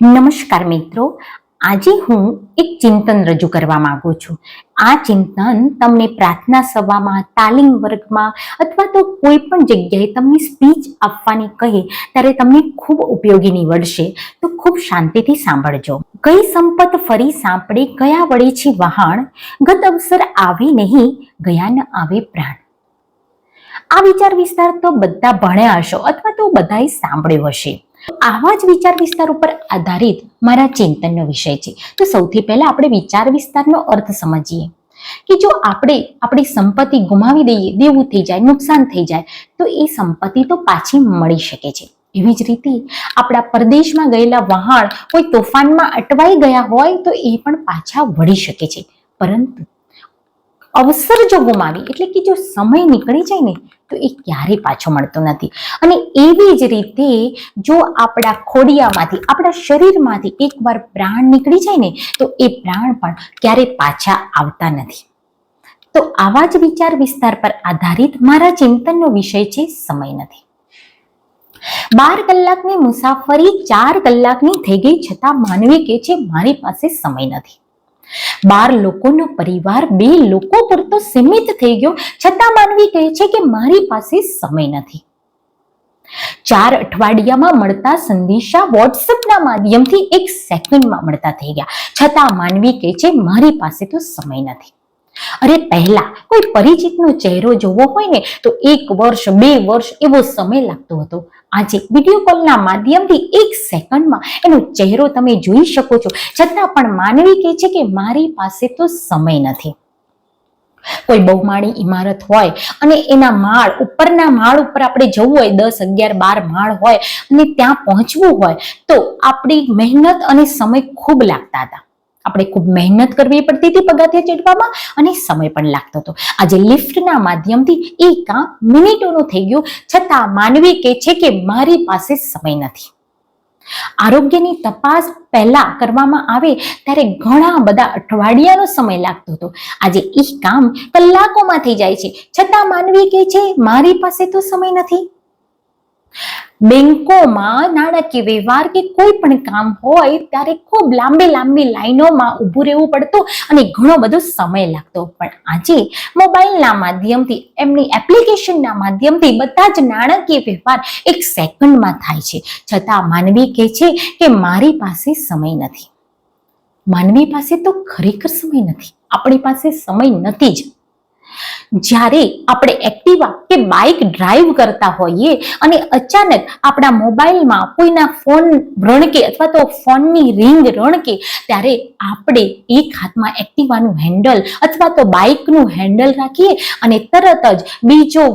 નમસ્કાર મિત્રો. આજે હું એક ચિંતન રજૂ કરવા માંગુ છું. આ ચિંતન તમને પ્રાર્થના સભામાં, તાલીમ વર્ગમાં અથવા તો કોઈ પણ જગ્યાએ તમને સ્પીચ આપવાની કહે ત્યારે તમને ખૂબ ઉપયોગી નીવડશે. તો ખૂબ શાંતિથી સાંભળજો. કઈ સંપત ફરી સાંપડે કયા વળે છે વહાણ. ગત અવસર આવે નહીં, ગયા ન આવે પ્રાણ. આ વિચાર વિસ્તાર તો બધા ભણ્યા હશો અથવા તો બધાએ સાંભળ્યો હશે. આવા જ વિચાર વિસ્તાર ઉપર આધારિત મારા ચિંતનનો વિષય છે. તો સૌથી પહેલા આપણે વિચાર વિસ્તારનો અર્થ સમજીએ. કે જો આપણે આપણી સંપત્તિ ગુમાવી દઈએ, દેવું થઈ જાય, નુકસાન થઈ જાય, તો એ સંપત્તિ તો પાછી મળી શકે છે. એવી જ રીતે આપણા પરદેશમાં ગયેલા વહાણ કોઈ તોફાનમાં અટવાઈ ગયા હોય તો એ પણ પાછા વળી શકે છે. પરંતુ અવસર જો ગુમાવી એટલે કે જો સમય નીકળી જાય ને, તો એ ક્યારેય પાછો મળતો નથી. અને એવી જ રીતે જો આપણા ખોડિયામાંથી, આપણા શરીરમાંથી એકવાર પ્રાણ નીકળી જાય ને, તો એ પ્રાણ પણ ક્યારેય પાછા આવતા નથી. તો આવા જ વિચાર વિસ્તાર પર આધારિત મારા ચિંતનનો વિષય છે સમય નથી. બાર કલાકની મુસાફરી ચાર કલાકની થઈ ગઈ, છતાં માનવી કે છે મારી પાસે સમય નથી. બાર લોકોનો પરિવાર બે લોકો પૂરતો સીમિત થઈ ગયો. છતાં માનવી કહે છે કે મારી પાસે સમય નથી. ચાર અઠવાડિયામાં મળતા સંદેશા વોટ્સઅપના માધ્યમથી એક સેકન્ડમાં મળતા થઈ ગયા. છતાં માનવી કહે છે મારી પાસે તો સમય નથી. અરે પહેલા કોઈ પરિચિતનો ચહેરો જોવો હોય ને, તો એક વર્ષ, બે વર્ષ એવો સમય લાગતો હતો. આજે વીડિયો કોલના માધ્યમથી એક સેકન્ડમાં એનો ચહેરો તમે જોઈ શકો છો. છતાં પણ માનવી કહે છે કે મારી પાસે તો સમય નથી. કોઈ બહુમાળી ઇમારત હોય અને એના માળ, ઉપરના માળ ઉપર આપણે જવું હોય, દસ, અગિયાર, બાર માળ હોય અને ત્યાં પહોંચવું હોય, તો આપણી મહેનત અને સમય ખૂબ લાગતા હતા. આપણે ખૂબ મહેનત કરવી પડતી હતી પગાથે ચડવામાં અને સમય પણ લાગતો હતો. આજે લિફ્ટના માધ્યમથી એ કામ મિનિટોનું થઈ ગયું. છતાં માનવી કહે છે કે મારી પાસે સમય નથી. આરોગ્યની તપાસ પહેલા કરવામાં આવે ત્યારે ઘણા બધા અઠવાડિયાનો સમય લાગતો હતો. આજે એ કામ કલાકોમાં થઈ જાય છે. છતાં માનવી કહે છે મારી પાસે તો સમય નથી. બેંકોમાં નાણાકીય વ્યવહાર કે કોઈ પણ કામ હોય ત્યારે ખૂબ લાંબી લાંબી લાઈનોમાં ઊભું રહેવું પડતું અને ઘણો બધો સમય લાગતો. પણ આજે મોબાઈલના માધ્યમથી, એમની એપ્લિકેશનના માધ્યમથી બધા જ નાણાકીય વ્યવહાર એક સેકન્ડમાં થાય છે. છતાં માનવી કહે છે કે મારી પાસે સમય નથી. માનવી પાસે તો ખરેખર સમય નથી. આપણી પાસે સમય નથી જ. જ્યારે આપણે એક્ટિવા કે બાઇક ડ્રાઈવ કરતા હોઈએ અને અચાનક આપણા મોબાઈલમાં કોઈના ફોન રણકે અથવા તો ફોનની રિંગ રણકે ત્યારે આપણે એક હાથમાં એક્ટિવાનું હેન્ડલ અથવા તો બાઇકનું હેન્ડલ રાખીએ અને તરત જ બીજો,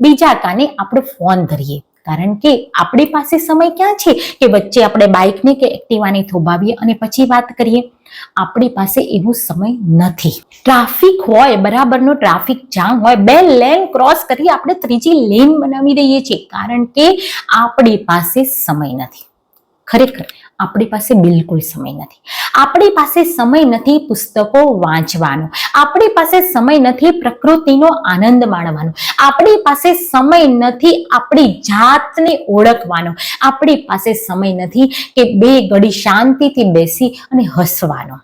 બીજા કાને આપણે ફોન ધરીએ. કારણ કે આપણી પાસે સમય ક્યાં છે? કે વચ્ચે આપણે બાઇકને કે એક્ટિવાને થોભાવીએ અને પછી વાત કરીએ. આપણી પાસે એવો સમય નથી. ટ્રાફિક હોય, બરાબરનો ટ્રાફિક જામ હોય, બે લેન ક્રોસ કરી આપણે ત્રીજી લેન બનાવી દઈએ છીએ. કારણ કે આપણી પાસે સમય નથી. ખરેખર, આપણી પાસે બિલકુલ સમય નથી. આપણી પાસે સમય નથી પુસ્તકો વાંચવાનો. આપણી પાસે સમય નથી પ્રકૃતિનો આનંદ માણવાનો. આપણી પાસે સમય નથી આપણી જાતને ઓળખવાનો. આપણી પાસે સમય નથી કે બે ઘડી શાંતિથી બેસી અને હસવાનો.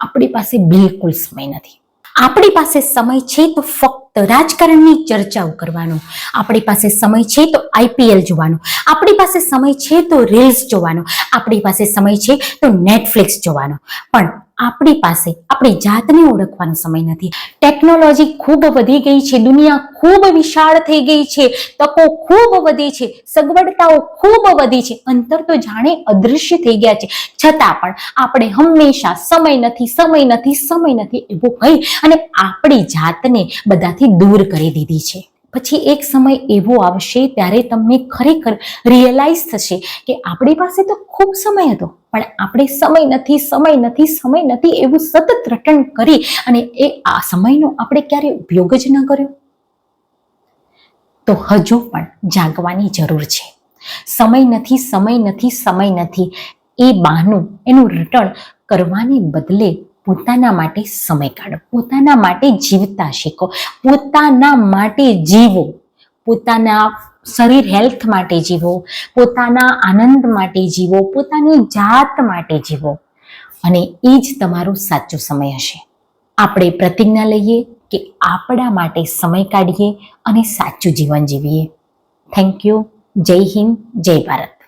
આપણી પાસે બિલકુલ સમય નથી. આપણી પાસે સમય છે તો ફક્ત રાજકારણની ચર્ચાઓ કરવાનો. આપણી પાસે સમય છે તો આઈપીએલ જોવાનો. આપણી પાસે સમય છે તો રીલ્સ જોવાનો. આપણી પાસે સમય છે તો નેટફ્લિક્સ જોવાનો. પણ આપણી પાસે, આપણી જાતને ઓળખવાનો સમય નથી. ટેકનોલોજી ખૂબ વધી ગઈ છે, દુનિયા ખૂબ વિશાળ થઈ ગઈ છે, તકો ખૂબ વધી છે, સગવડતાઓ ખૂબ વધી છે, અંતર તો જાણે અદૃશ્ય થઈ ગયા છે. છતાં પણ આપણે હંમેશા સમય નથી સમય નથી સમય નથી એવું કહી અને આપણી જાતને બધાથી દૂર કરી દીધી છે. પછી એક સમય એવો આવશે ત્યારે તમને ખરેખર રિયલાઇઝ થશે કે આપણી પાસે તો ખૂબ સમય હતો, પણ આપણે સમય નથી સમય નથી સમય નથી એવું સતત રટણ કરી અને એ આ સમયનો આપણે ક્યારે ઉપયોગ જ ન કર્યો? તો હજુ પણ જાગવાની જરૂર છે. સમય નથી સમય નથી સમય નથી. એ બહાનું એનું રટણ કરવાને બદલે પોતાના માટે સમય કાઢો. પોતાના માટે જીવતા શીખો. પોતાના માટે જીવો. પોતાના શરીર હેલ્થ માટે જીવો. પોતાના આનંદ માટે જીવો. પોતાની જાત માટે જીવો. અને એ જ તમારો સાચો સમય હશે. આપણે પ્રતિજ્ઞા લઈએ કે આપણા માટે સમય કાઢીએ અને સાચું જીવન જીવીએ. થેન્ક યુ જય હિન્દ. જય ભારત.